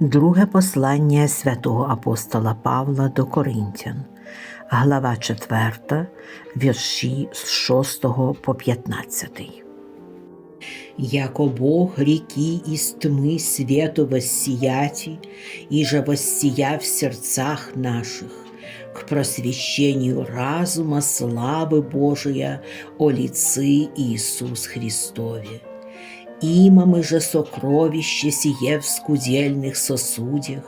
Друге послання святого апостола Павла до Коринтян, глава 4, вірші з 6 по 15. Яко Бог реки из тьмы свету воссияти, и же воссия в сердцах наших, к просвещению разума славы Божия о лицы Иисус Христове. Имам же сокровище сие в скудельных сосудях,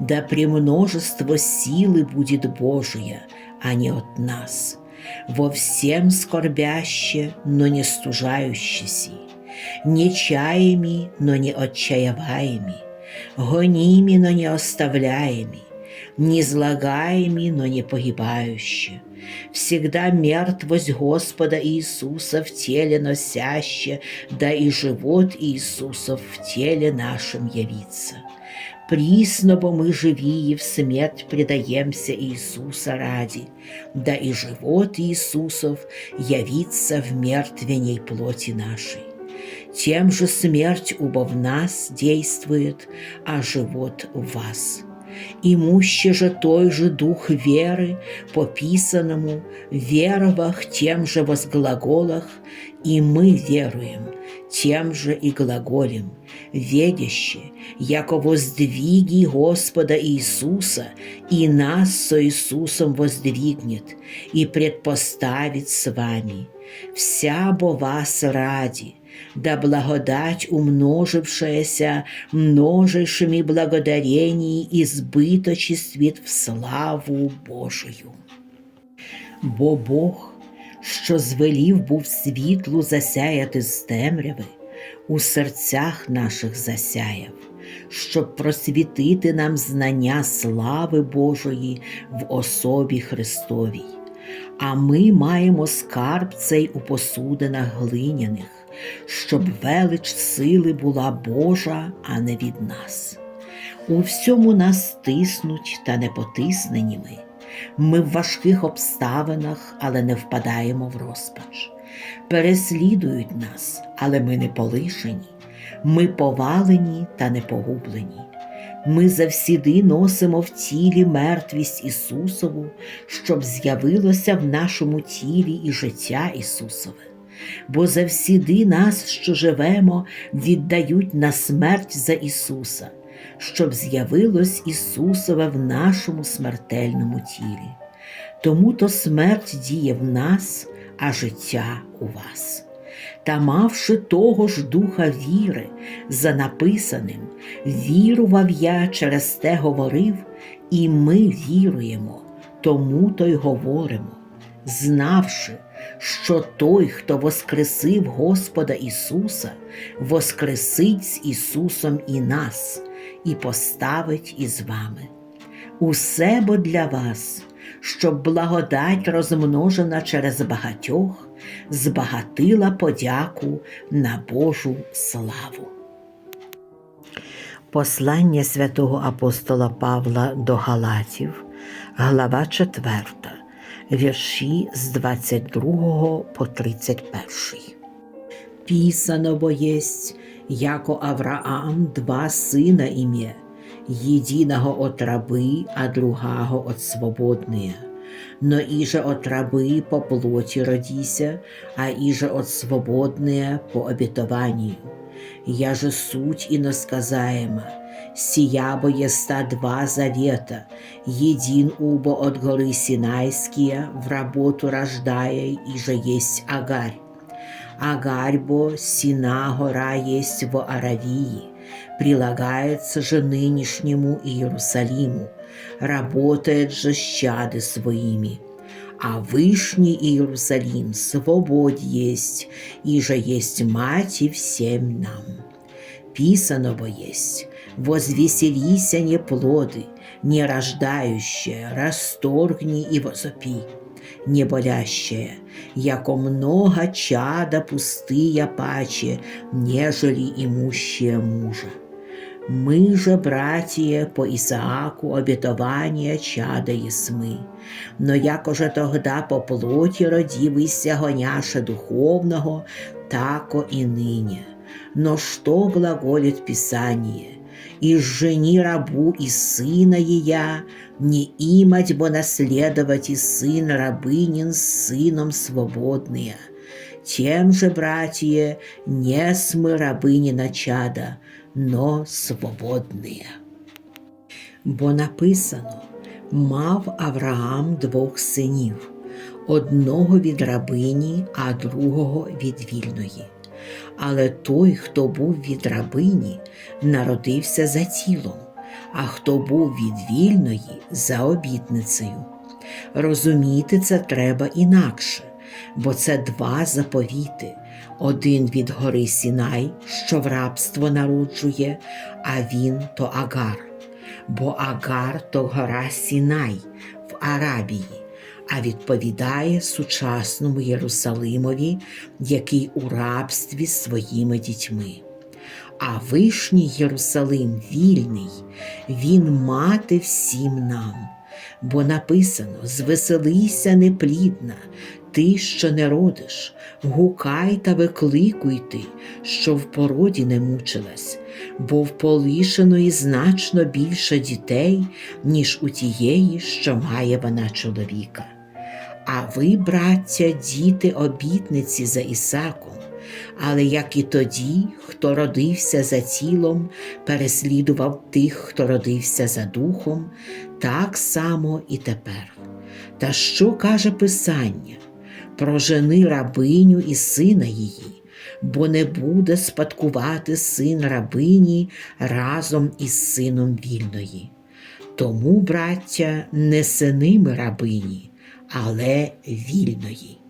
да премножество силы будет Божия, а не от нас, во всем скорбяще, но не стужающеся, не чаями, но не отчаяваеми, гоними, но не оставляеми, не злагаеми, но не погибающе, всегда мертвость Господа Иисуса в теле носяще, да и живот Иисуса в теле нашем явится. Присно, бо мы живие в смерть предаемся Иисуса ради, да и живот Иисусов явится в мертвеней плоти нашей. Тем же смерть убо в нас действует, а живот в вас. Имуще же той же дух веры, по писанному, веровах тем же возглаголах, и мы веруем, тем же и глаголем, ведяще, яко воздвиги Господа Иисуса, и нас со Иисусом воздвигнет, и предпоставит с вами. Вся бо вас ради, да благодать, умножившаяся множейшими благодарений, избыточествит в славу Божию. Бо Бог, що звелів був світлу засяяти з темряви, у серцях наших засяяв, щоб просвітити нам знання слави Божої в особі Христовій. А ми маємо скарб цей у посудинах глиняних, щоб велич сили була Божа, а не від нас. У всьому нас стиснуть та не потиснені ми. Ми в важких обставинах, але не впадаємо в розпач. Переслідують нас, але ми не полишені. Ми повалені та не погублені. Ми завсіди носимо в тілі мертвість Ісусову, щоб з'явилося в нашому тілі і життя Ісусове. Бо завсіди нас, що живемо, віддають на смерть за Ісуса, щоб з'явилось Ісусове в нашому смертельному тілі. Тому то смерть діє в нас, а життя у вас. Та мавши того ж духа віри, за написаним, вірував я через те говорив, і ми віруємо, тому то й говоримо, знавши, що той, хто воскресив Господа Ісуса, воскресить з Ісусом і нас, і поставить із вами. Усе бо для вас, щоб благодать, розмножена через багатьох, збагатила подяку на Божу славу. Послання святого апостола Павла до Галатів, глава 4, вірші з 22 по 31. Писано бо єсть, яко Авраам два сина ім'є, єдиного от раби, а другого от свободния Но иже от рабы по плоти родися, а иже от свободные по обетованию. Я же суть иносказаема, сия бо еста два завета, един убо от горы Синайские в работу рождая, иже есть Агарь. Агарь бо Сина гора есть в Аравии, прилагается же нынешнему Иерусалиму, работает же с чады своими. А Вышний Иерусалим свобод есть, и же есть мать и всем нам. Писано бо есть, возвеселися не плоды, не рождающая, расторгни и возопи, не болящая, яко много чада пустыя паче, нежели имущие мужа. Мы же, братья, по Исааку обетования чада есмы. Но яко же тогда по плоти родивися гоняша духовного, тако и ныне. Но что глаголит Писание? и жени рабу и сына ея, не имать бо наследовать и сын рабынин с сыном свободные. Тем же, братья, не смы рабыни начада, но свободные. Бо написано, мав Авраам двох синів, одного від рабині, а другого від вільної. Але той, хто був від рабині, народився за тілом, а хто був від вільної за обітницею. Розуміти це треба інакше, бо це два заповіти: один від гори Сінай, що в рабство народжує, а він то Агар. Бо Агар то гора Сінай в Арабії, а відповідає сучасному Єрусалимові, який у рабстві своїми дітьми. А вишній Єрусалим вільний, він мати всім нам. Бо написано: звеселися неплідна, ти, що не родиш, гукай та викликуй ти, що в породі не мучилась, бо в полишеної значно більше дітей, ніж у тієї, що має вона чоловіка. А ви, браття, діти обітниці за Ісаком, але як і тоді, хто родився за тілом, переслідував тих, хто родився за духом, так само і тепер. Та що каже Писання? Прожени рабиню і сина її, бо не буде спадкувати син рабині разом із сином вільної. Тому, браття, не синими рабині, але вільної.